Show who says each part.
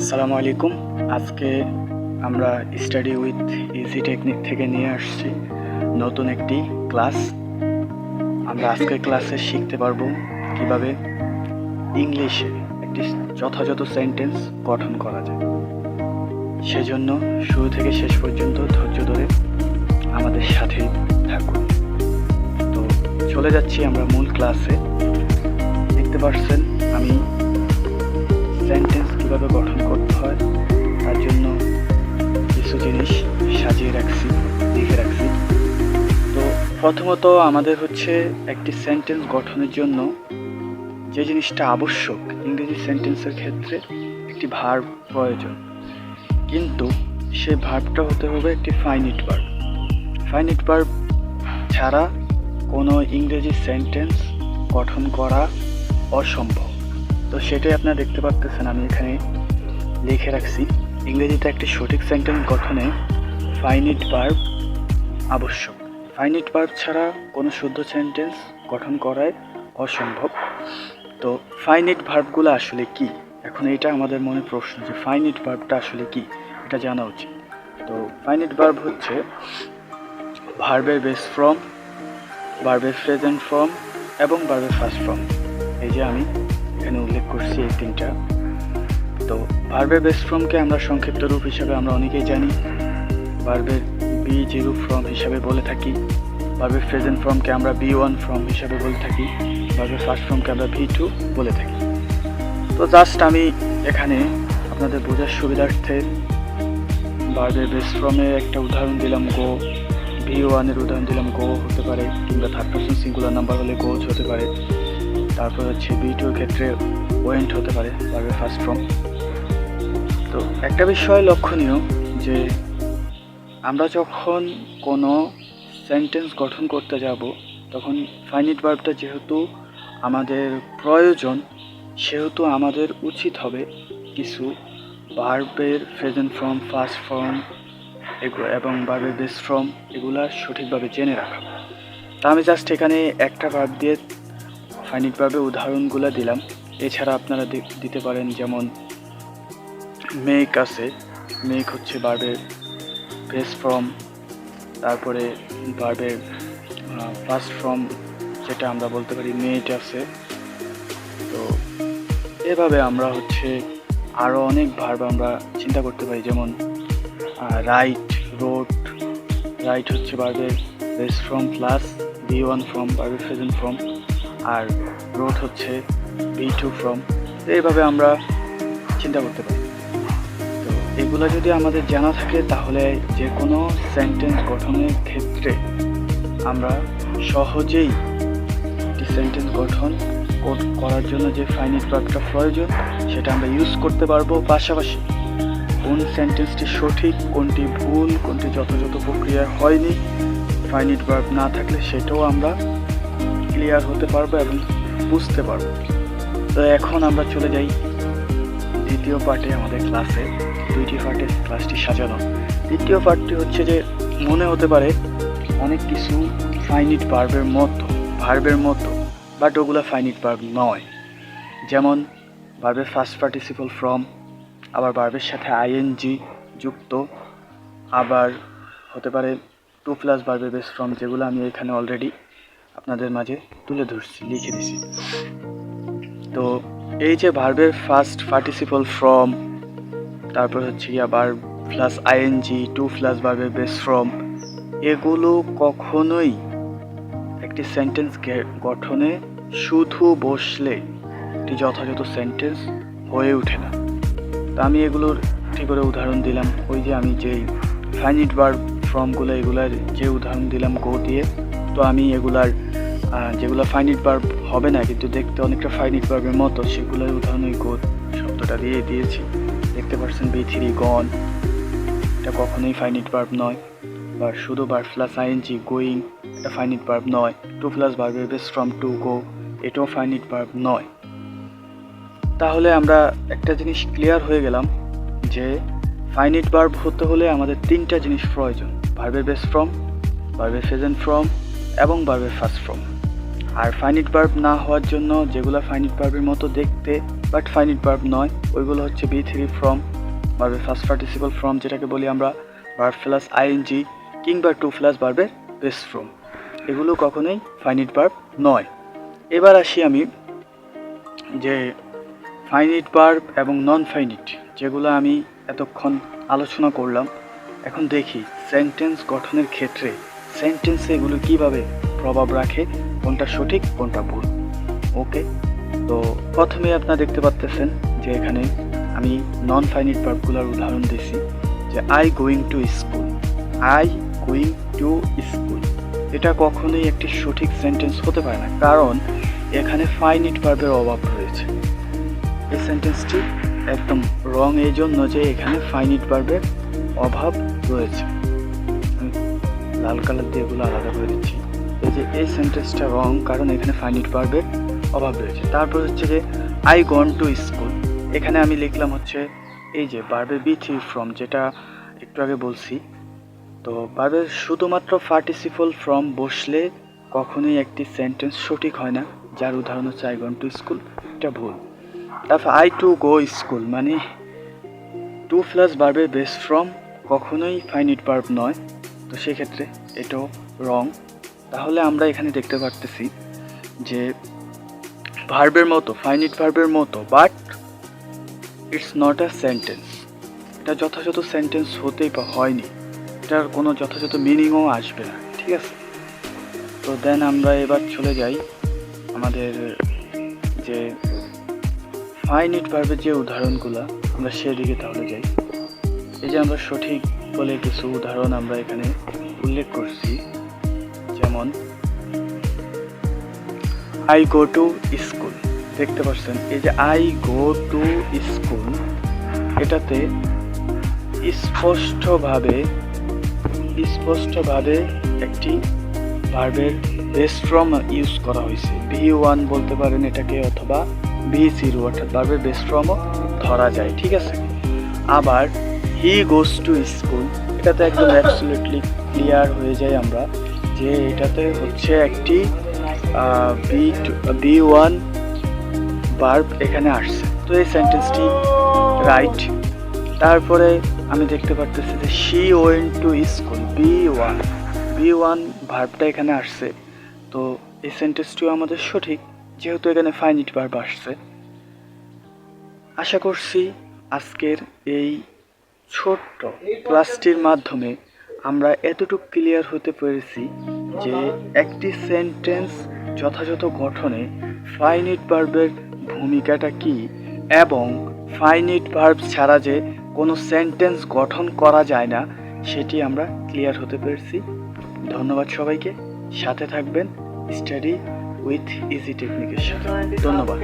Speaker 1: আসসালামু আলাইকুম। আজকে আমরা স্টাডি উইথ ইজি টেকনিক থেকে নিয়ে আসছি। নতুন একটি ক্লাস আমরা আজকের ক্লাসে শিখতে পারব কীভাবে ইংলিশে একটি যথাযথ সেন্টেন্স গঠন করা যায়। সেজন্য শুরু থেকে শেষ পর্যন্ত ধৈর্য ধরে আমাদের সাথে থাকুন। তো চলে যাচ্ছি আমরা মূল ক্লাসে দেখতে পাচ্ছেন আমি সেন্টেন্স কীভাবে গঠন করতে হয়। তার জন্য কিছু জিনিস সাজিয়ে রাখছি, লিখে রাখছি। তো প্রথমত আমাদের হচ্ছে একটি সেন্টেন্স গঠনের জন্য যে জিনিসটা আবশ্যক, ইংরেজি সেন্টেন্সের ক্ষেত্রে একটি ভার্ব প্রয়োজন। কিন্তু সেই ভার্বটা হতে হবে একটি ফাইনিট ভার্ব ফাইনিট ভার্ব ছাড়া কোনো ইংরেজি সেন্টেন্স গঠন করা অসম্ভব। তো সেটাই আপনারা দেখতে পাচ্ছেন আমি এখানে লিখে রাখছি। ইংরেজিতে একটি সঠিক সেন্টেন্স গঠনে ফাইনিট ভার্ব আবশ্যক। ফাইনিট ভার্ব ছাড়া কোনো শুদ্ধ সেন্টেন্স গঠন করাই অসম্ভব। তো ফাইনিট ভার্বগুলো আসলে কি? এখন এটা আমাদের মনে প্রশ্ন যে ফাইনিট ভার্বটা আসলে কি? এটা জানা উচিত। তো ফাইনিট ভার্ব হচ্ছে ভার্বের বেস ফর্ম ভার্বের প্রেজেন্ট ফর্ম এবং ভার্বের ফার্স্ট ফর্ম এই যে আমি এখানে উল্লেখ করছি এই তিনটা। তো ভার্বের বেস ফর্মকে আমরা সংক্ষিপ্ত রূপ হিসাবে আমরা অনেকেই জানি। ভার্বের বি জিরো ফর্ম হিসাবে বলে থাকি। ভার্বের প্রেজেন্ট ফর্মকে আমরা বি ওয়ান ফর্ম হিসাবে বলে থাকি। ভার্বের ফার্স্ট ফর্মকে আমরা ভি টু বলে থাকি। তো জাস্ট আমি এখানে আপনাদের বোঝার সুবিধার্থে ভার্বের বেস ফর্মের একটা উদাহরণ দিলাম গো ভি ওয়ানের উদাহরণ দিলাম গো হতে পারে কিংবা থার্ড পার্সন সিঙ্গুলার নাম্বার হলে গোজ হতে পারে। তারপর হচ্ছে বি টুর ক্ষেত্রে ওয়েন্ট হতে পারে ভার্বের ফার্স্ট ফর্ম তো একটা বিষয় লক্ষণীয় যে আমরা যখন কোনো সেন্টেন্স গঠন করতে যাব, তখন ফাইনিট ভার্বটা যেহেতু আমাদের প্রয়োজন, সেহেতু আমাদের উচিত হবে কিছু ভার্বের প্রেজেন্ট ফর্ম ফার্স্ট ফর্ম এগুলো এবং ভার্বের বেস ফর্ম এগুলা সঠিকভাবে জেনে রাখা। তা আমি জাস্ট এখানে একটা ভার্ব দিয়ে ভার্বের উদাহরণগুলো দিলাম। এছাড়া আপনারা দিতে পারেন যেমন মেক আছে। মেক হচ্ছে ভার্বের বেস ফর্ম তারপরে ভার্বের ফার্স্ট ফর্ম যেটা আমরা বলতে পারি মেট আছে। তো এভাবে আমরা হচ্ছে আরও অনেক ভার্ব আমরা চিন্তা করতে পারি, যেমন রাইট রোড রাইট হচ্ছে ভার্বের base form plus V one form ভার্বের প্রেজেন্ট ফর্ম আর রোড হচ্ছে বি টু ফ্রম এইভাবে আমরা চিন্তা করতে পারি। তো এগুলো যদি আমাদের জানা থাকে, তাহলে যে কোনো সেন্টেন্স গঠনের ক্ষেত্রে আমরা সহজেই সেন্টেন্স গঠন করার জন্য যে ফাইনিট ভার্বটা প্রয়োজন, সেটা আমরা ইউজ করতে পারব। পাশাপাশি কোন সেন্টেন্সটি সঠিক, কোনটি ভুল, কোনটি যথাযথ প্রক্রিয়ায় হয়নি ফাইনিট ভার্ব না থাকলে সেটাও আমরা ক্লিয়ার হতে পারব এবং বুঝতে পারব। তো এখন আমরা চলে যাই দ্বিতীয় পার্টে আমাদের ক্লাসে। দুইটি পার্টে ক্লাসটি সাজানো। দ্বিতীয় পার্টটি হচ্ছে যে, মনে হতে পারে অনেক কিছু ফাইনিট ভার্বের মতো ভার্বের মতো বাট ওগুলো ফাইনিট ভার্ব নয়। যেমন ভার্বের ফার্স্ট পার্টিসিপল ফ্রম আবার ভার্বের সাথে আইএনজি যুক্ত, আবার হতে পারে টু প্লাস ভার্বের বেস ফ্রম যেগুলো আমি এখানে অলরেডি আপনাদের মাঝে তুলে ধরছি, লিখে দিছি। তো এই যে ভার্বের ফার্স্ট পার্টিসিপল ফ্রম তারপর হচ্ছে গিয়া বার প্লাস আইএনজি টু প্লাস ভার্বের বেস ফ্রম এগুলো কখনোই একটি সেন্টেন্স গঠনে শুধু বসলে একটি যথাযথ সেন্টেন্স হয়ে ওঠে না। তা আমি এগুলোর ঠিক করে উদাহরণ দিলাম। ওই যে আমি যেই ফাইনিট বার ফর্মগুলো এগুলার যে উদাহরণ দিলাম গো দিয়ে তো আমি এগুলার যেগুলো ফাইনিট বার্ব হবে না, কিন্তু দেখতে অনেকটা ফাইনিট বার্বের মতো, সেগুলোর ওই গো শব্দটা দিয়ে দিয়েছি। দেখতে পাচ্ছেন বি থ্রি গন এটা কখনোই ফাইনিট বার্ব নয়। বা শুধু বার প্লাস আইএনজি গোয়িং এটা ফাইনিট বার্ব নয়। টু প্লাস বার্বের বেস ফ্রম টু গো এটাও ফাইনিট বার্ব নয়। তাহলে আমরা একটা জিনিস ক্লিয়ার হয়ে গেলাম, যে ফাইনিট বার্ব হতে হলে আমাদের তিনটা জিনিস প্রয়োজন। ভার্বের বেস ফ্রম ভার্বের প্রেজেন্ট ফর্ম এবং ভার্বের ফার্স্ট ফর্ম আর ফাইনিট বার্ব না হওয়ার জন্য যেগুলো ফাইনিট বার্বের মতো দেখতে বাট ফাইনিট বার্ব নয়, ওইগুলো হচ্ছে বি থ্রি ফ্রম ভার্বের ফার্স্ট পার্টিসিপাল ফ্রম যেটাকে বলি আমরা ভার্ব প্লাস আইএনজি কিংবা টু প্লাস ভার্বের বেস ফ্রম এগুলো কখনোই ফাইনিট বার্ব নয়। এবার আসি আমি যে ফাইনিট বার্ব এবং নন ফাইনিট যেগুলো আমি এতক্ষণ আলোচনা করলাম, এখন দেখি সেন্টেন্স গঠনের ক্ষেত্রে সেন্টেন্সে এগুলো কীভাবে প্রভাব রাখে, কোনটা সঠিক, কোনটা ভুল? ওকে তো প্রথমে আপনারা দেখতে পাচ্তেছেন যে এখানে আমি নন ফাইনিট ভার্বগুলোর উদাহরণ দিছি যে I going to school I going to school এটা কখনোই একটি সঠিক সেন্টেন্স হতে পারে না, কারণ এখানে ফাইনিট ভার্বের অভাব রয়েছে। এই সেন্টেন্সটি একদম রং এই জন্য যে এখানে ফাইনিট ভার্বের অভাব রয়েছে। লাল কালার দিয়ে এগুলো আলাদা করে দিচ্ছি। এই যে এই সেন্টেন্সটা রং কারণ এখানে ফাইনিট ভার্বের অভাব রয়েছে। তারপর হচ্ছে যে আই গন টু স্কুল এখানে আমি লিখলাম হচ্ছে, এই যে বার্বের বি থ্রি ফ্রম যেটা একটু আগে বলছি। তো বার্বের শুধুমাত্র পার্টিসিপল ফ্রম বসলে কখনোই একটি সেন্টেন্স সঠিক হয় না। যার উদাহরণ হচ্ছে আই গন টু স্কুল এটা ভুল। তারপর আই টু গো স্কুল মানে টু প্লাস বার্বের বেস ফ্রম কখনোই ফাইনিট বার্ব নয়। তো সেক্ষেত্রে এটাও রং। তাহলে আমরা এখানে দেখতে পারতেছি যে ভার্বের মতো ফাইনিট ভার্বের মতো but it's not a sentence এটা যথাযথ সেন্টেন্স হতেই বা হয়নি। এটার কোনো যথাযথ মিনিংও আসবে না, ঠিক আছে? তো দেন আমরা এবার চলে যাই আমাদের যে ফাইনিট ভার্বের যে উদাহরণগুলো, আমরা সেদিকে তাহলে যাই। এই যে আমরা সঠিক বলে কিছু উদাহরণ আমরা এখানে উল্লেখ করছি। যেমন আই গো টু স্কুল দেখতে পাচ্ছেন, এই যে আই গো টু স্কুল এটাতে স্পষ্টভাবে স্পষ্টভাবে একটি ভার্বের বেস ফ্রম ইউজ করা হয়েছে। ভি ওয়ান বলতে পারেন এটাকে, অথবা ভি জিরো অর্থাৎ ভার্বের বেস ফ্রমও ধরা যায়, ঠিক আছে? আবার হি গোস টু স্কুল এটাতে একদম অ্যাবসলিউটলি ক্লিয়ার হয়ে যায় আমরা যে এটাতে হচ্ছে একটি বি বি ওয়ান বার্ব এখানে আসছে। তো এই সেন্টেন্সটি রাইট তারপরে আমি দেখতে পারতেছি যে she went to school V one V one ভার্বটা এখানে আসছে। তো এই সেন্টেন্সটিও আমাদের সঠিক, যেহেতু এখানে ফাইনিট ভার্ব আসছে। আশা করছি আজকের এই ছোট্ট ক্লাসটির মাধ্যমে আমরা এতটুকু ক্লিয়ার হতে পেরেছি যে একটি সেন্টেন্স যথাযথ গঠনে ফাইনিট ভার্বের ভূমিকাটা কি এবং ফাইনিট ভার্ব ছাড়া যে কোনো সেন্টেন্স গঠন করা যায় না, সেটি আমরা ক্লিয়ার হতে পেরেছি। ধন্যবাদ সবাইকে। সাথে থাকবেন স্টাডি উইথ ইজি টেকনিকের সাথে। ধন্যবাদ।